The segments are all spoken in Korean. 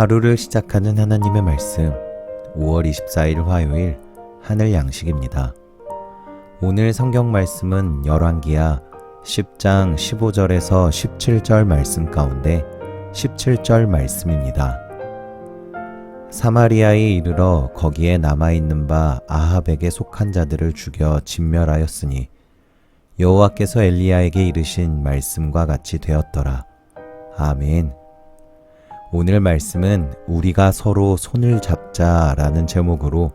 하루를 시작하는 하나님의 말씀 5월 24일 화요일 하늘 양식입니다. 오늘 성경 말씀은 열왕기야 10장 15절에서 17절 말씀 가운데 17절 말씀입니다. 사마리아에 이르러 거기에 남아 있는 바 아합에게 속한 자들을 죽여 진멸하였으니 여호와께서 엘리야에게 이르신 말씀과 같이 되었더라. 아멘. 오늘 말씀은 우리가 서로 손을 잡자라는 제목으로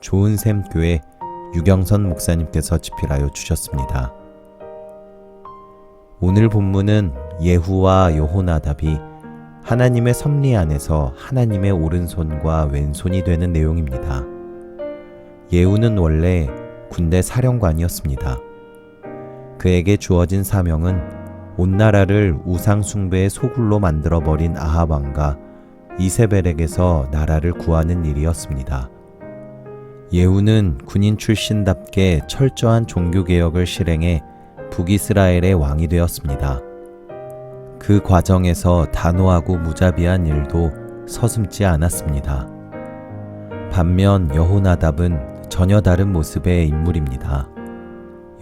좋은 샘 교회 유경선 목사님께서 집필하여 주셨습니다. 오늘 본문은 예후와 요호나답이 하나님의 섭리 안에서 하나님의 오른손과 왼손이 되는 내용입니다. 예후는 원래 군대 사령관이었습니다. 그에게 주어진 사명은 온 나라를 우상 숭배의 소굴로 만들어 버린 아합 왕과 이세벨에게서 나라를 구하는 일이었습니다. 예후는 군인 출신답게 철저한 종교 개혁을 실행해 북이스라엘의 왕이 되었습니다. 그 과정에서 단호하고 무자비한 일도 서슴지 않았습니다. 반면 여호나답은 전혀 다른 모습의 인물입니다.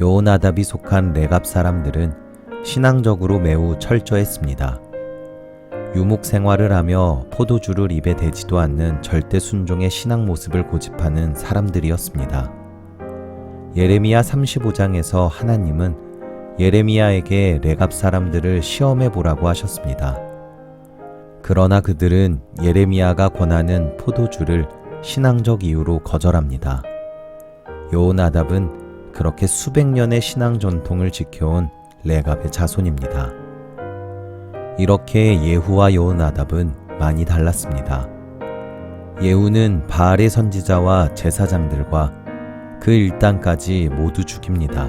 여호나답이 속한 레갑 사람들은 신앙적으로 매우 철저했습니다. 유목 생활을 하며 포도주를 입에 대지도 않는 절대 순종의 신앙 모습을 고집하는 사람들이었습니다. 예레미야 35장에서 하나님은 예레미야에게 레갑 사람들을 시험해 보라고 하셨습니다. 그러나 그들은 예레미야가 권하는 포도주를 신앙적 이유로 거절합니다. 요나답은 그렇게 수백 년의 신앙 전통을 지켜온 레갑의 자손입니다. 이렇게 예후와 요나답은 많이 달랐습니다. 예후는 바알의 선지자와 제사장들과 그 일당까지 모두 죽입니다.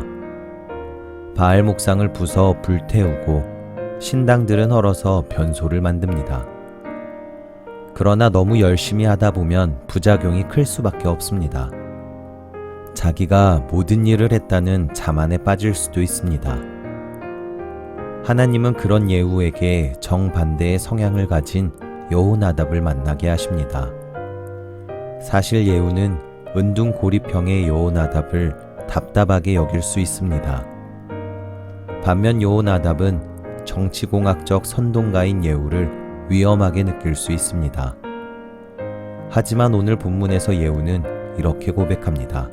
바알 목상을 부숴 불태우고 신당들은 헐어서 변소를 만듭니다. 그러나 너무 열심히 하다 보면 부작용이 클 수밖에 없습니다. 자기가 모든 일을 했다는 자만에 빠질 수도 있습니다. 하나님은 그런 예후에게 정반대의 성향을 가진 여호나답을 만나게 하십니다. 사실 예후는 은둔 고리평의 여호나답을 답답하게 여길 수 있습니다. 반면 여호나답은 정치공학적 선동가인 예후를 위험하게 느낄 수 있습니다. 하지만 오늘 본문에서 예후는 이렇게 고백합니다.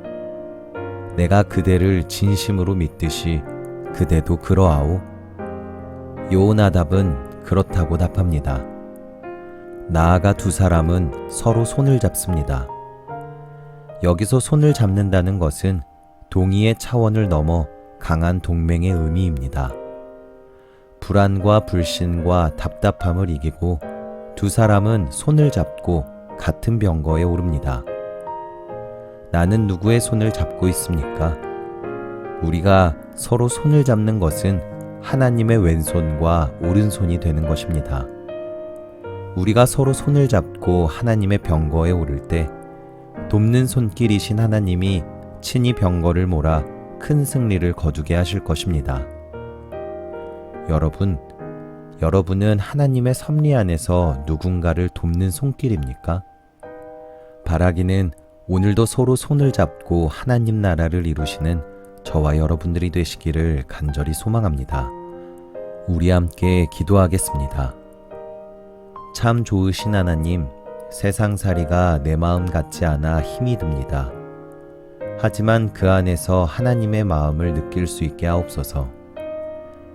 내가 그대를 진심으로 믿듯이 그대도 그러하오? 요나답은 그렇다고 답합니다. 나아가 두 사람은 서로 손을 잡습니다. 여기서 손을 잡는다는 것은 동의의 차원을 넘어 강한 동맹의 의미입니다. 불안과 불신과 답답함을 이기고 두 사람은 손을 잡고 같은 병거에 오릅니다. 나는 누구의 손을 잡고 있습니까? 우리가 서로 손을 잡는 것은 하나님의 왼손과 오른손이 되는 것입니다. 우리가 서로 손을 잡고 하나님의 병거에 오를 때 돕는 손길이신 하나님이 친히 병거를 몰아 큰 승리를 거두게 하실 것입니다. 여러분, 여러분은 하나님의 섭리 안에서 누군가를 돕는 손길입니까? 바라기는 오늘도 서로 손을 잡고 하나님 나라를 이루시는 저와 여러분들이 되시기를 간절히 소망합니다. 우리 함께 기도하겠습니다. 참 좋으신 하나님, 세상살이가 내 마음 같지 않아 힘이 듭니다. 하지만 그 안에서 하나님의 마음을 느낄 수 있게 하옵소서.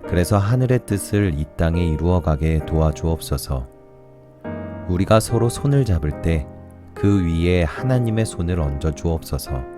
그래서 하늘의 뜻을 이 땅에 이루어가게 도와주옵소서. 우리가 서로 손을 잡을 때 그 위에 하나님의 손을 얹어 주옵소서.